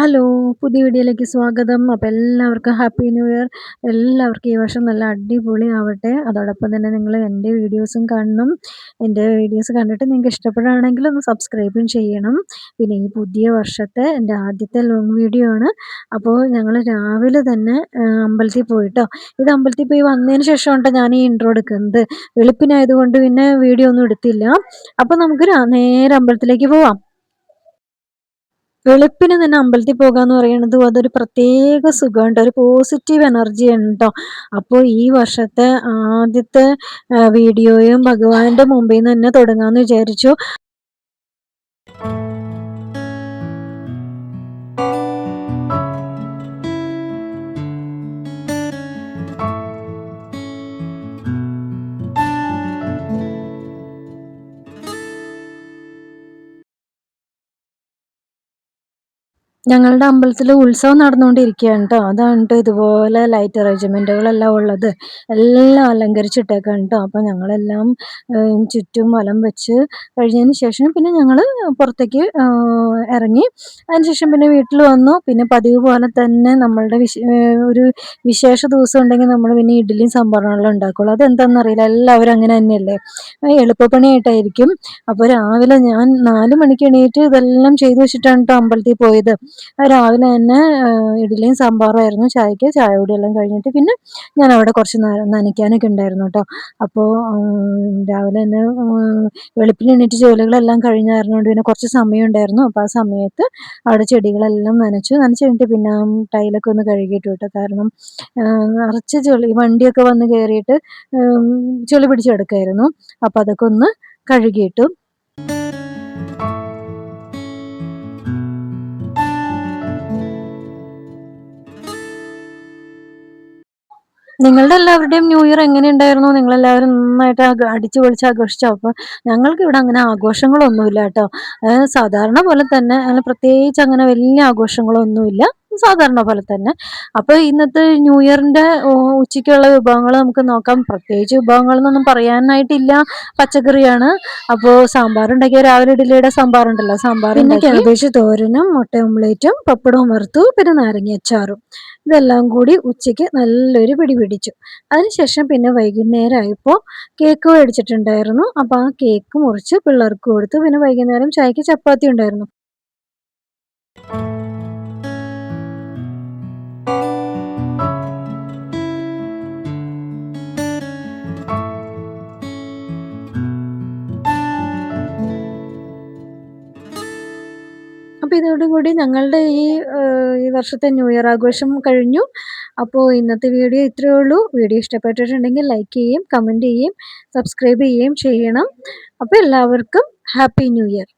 Hello പുതിയ വീഡിയോയിലേക്ക് സ്വാഗതം. അപ്പോൾ എല്ലാവർക്കും ഹാപ്പി ന്യൂ ഇയർ. എല്ലാവർക്കും ഈ വർഷം നല്ല അടിപൊളി ആവട്ടെ അതോടൊപ്പം തന്നെ നിങ്ങൾ എന്റെ വീഡിയോസും കാണണം. എന്റെ വീഡിയോസ് കണ്ടിട്ട് നിങ്ങൾക്ക് ഇഷ്ടപ്പെടുകയാണെങ്കിൽ ഒന്ന് സബ്സ്ക്രൈബും ചെയ്യണം. പിന്നെ ഈ പുതിയ വർഷത്തെ എന്റെ ആദ്യത്തെ ലോങ് വീഡിയോ ആണ്. അപ്പോൾ ഞങ്ങൾ രാവിലെ തന്നെ അമ്പലത്തിൽ പോയിട്ടോ. ഇത് അമ്പലത്തിൽ പോയി വന്നതിന് ശേഷം ഞാൻ ഈ ഇൻട്രോ എടുക്കുന്നത്. വെളുപ്പിനായതുകൊണ്ട് പിന്നെ വീഡിയോ ഒന്നും എടുത്തില്ല. അപ്പോൾ നമുക്ക് നേരെ അമ്പലത്തിലേക്ക് പോവാം. വെളുപ്പിന് തന്നെ അമ്പലത്തിൽ പോകാന്ന് പറയുന്നത് അതൊരു പ്രത്യേക സുഖമുണ്ട് ഒരു പോസിറ്റീവ് എനർജി ഉണ്ടോ അപ്പോൾ ഈ വർഷത്തെ ആദ്യത്തെ വീഡിയോയും ഭഗവാന്റെ മുമ്പിൽ നിന്ന് തന്നെ തുടങ്ങാമെന്ന് വിചാരിച്ചു. ഞങ്ങളുടെ അമ്പലത്തിൽ ഉത്സവം നടന്നുകൊണ്ടിരിക്കുകയാണ് കേട്ടോ അതാണ് ഇതുപോലെ ലൈറ്റ് അറേഞ്ച്മെന്റുകളെല്ലാം ഉള്ളത്. എല്ലാം അലങ്കരിച്ചിട്ടേക്കാണ് കേട്ടോ അപ്പോൾ ഞങ്ങളെല്ലാം ചുറ്റും വലം വെച്ച് കഴിഞ്ഞതിന് ശേഷം പിന്നെ ഞങ്ങൾ പുറത്തേക്ക് ഇറങ്ങി. അതിനുശേഷം പിന്നെ വീട്ടിൽ വന്നു. പിന്നെ പതിവ് പോലെ തന്നെ നമ്മളുടെ ഒരു വിശേഷ ദിവസം ഉണ്ടെങ്കിൽ നമ്മൾ പിന്നെ ഇഡ്ഡലിയും സംഭരണങ്ങളും ഉണ്ടാക്കുള്ളൂ. അതെന്താണെന്നറിയില്ല എല്ലാവരും അങ്ങനെ തന്നെയല്ലേ? എളുപ്പപ്പണിയായിട്ടായിരിക്കും. അപ്പോൾ രാവിലെ ഞാൻ നാല് മണിക്ക് എണീറ്റ് ഇതെല്ലാം ചെയ്തു വെച്ചിട്ടാണ് കേട്ടോ അമ്പലത്തിൽ പോയത്. രാവിലെ തന്നെ ഇഡ്ഡലിയും സാമ്പാറുമായിരുന്നു ചായക്ക് ചായ കൂടിയെല്ലാം കഴിഞ്ഞിട്ട് പിന്നെ ഞാൻ അവിടെ കുറച്ച് നനയ്ക്കാനൊക്കെ ഉണ്ടായിരുന്നു കേട്ടോ. അപ്പോൾ രാവിലെ തന്നെ വെളുപ്പിന് എണീറ്റ് ജോലികളെല്ലാം കഴിഞ്ഞായിരുന്നുകൊണ്ട് പിന്നെ കുറച്ച് സമയം ഉണ്ടായിരുന്നു. അപ്പോൾ ആ സമയത്ത് അവിടെ ചെടികളെല്ലാം നനച്ചു. നനച്ച് കഴിഞ്ഞിട്ട് പിന്നെ ടൈലൊക്കെ ഒന്ന് കഴുകിയിട്ട് കേട്ടോ. കാരണം നിറച്ച് ചെളി വണ്ടിയൊക്കെ വന്ന് കയറിയിട്ട് ചെളി പിടിച്ചെടുക്കായിരുന്നു. അപ്പോൾ അതൊക്കെ ഒന്ന് കഴുകിയിട്ടു. നിങ്ങളുടെ എല്ലാവരുടെയും ന്യൂ ഇയർ എങ്ങനെയുണ്ടായിരുന്നു? നിങ്ങളെല്ലാവരും നന്നായിട്ട് അടിച്ചു പൊളിച്ച് ആഘോഷിച്ചോ? അപ്പോൾ ഞങ്ങൾക്ക് ഇവിടെ അങ്ങനെ ആഘോഷങ്ങളൊന്നുമില്ല കേട്ടോ. സാധാരണ പോലെ തന്നെ അങ്ങനെ പ്രത്യേകിച്ച് അങ്ങനെ വലിയ ആഘോഷങ്ങളൊന്നുമില്ല. സാധാരണ പോലെ തന്നെ. അപ്പോൾ ഇന്നത്തെ ന്യൂ ഇയറിന്റെ ഉച്ചയ്ക്കുള്ള വിഭവങ്ങൾ നമുക്ക് നോക്കാം. പ്രത്യേകിച്ച് വിഭവങ്ങളെന്നൊന്നും പറയാനായിട്ടില്ല. പച്ചക്കറിയാണ്. അപ്പോൾ സാമ്പാർ ഉണ്ടാക്കിയ രാവിലെ ഇഡ്ഡലിയുടെ സാമ്പാർ ഉണ്ടല്ലോ സാമ്പാർ പിന്നെ ക്യാബേജ് തോരനും മുട്ട ഓംലേറ്റും പപ്പടവും വറുത്തു പിന്നെ നാരങ്ങ അച്ചാറും. ഇതെല്ലാം കൂടി ഉച്ചയ്ക്ക് നല്ലൊരു പിടി പിടിച്ചു. അതിനുശേഷം പിന്നെ വൈകുന്നേരം വൈകുന്നേരമായപ്പോൾ കേക്ക് മേടിച്ചിട്ടുണ്ടായിരുന്നു. അപ്പോൾ ആ കേക്ക് മുറിച്ച് പിള്ളേർക്ക് കൊടുത്തു. പിന്നെ വൈകുന്നേരം ചായക്ക് ചപ്പാത്തി ഉണ്ടായിരുന്നു. ഇതോടുകൂടി ഞങ്ങളുടെ ഈ ഈ വർഷത്തെ ന്യൂ ഇയർ ആഘോഷം കഴിഞ്ഞു. അപ്പോൾ ഇന്നത്തെ വീഡിയോ ഇത്രയേ ഉള്ളൂ. വീഡിയോ ഇഷ്ടപ്പെട്ടിട്ടുണ്ടെങ്കിൽ ലൈക്ക് ചെയ്യും കമന്റ് ചെയ്യും സബ്സ്ക്രൈബ് ചെയ്യുകയും ചെയ്യണം. അപ്പോൾ എല്ലാവർക്കും ഹാപ്പി ന്യൂ ഇയർ.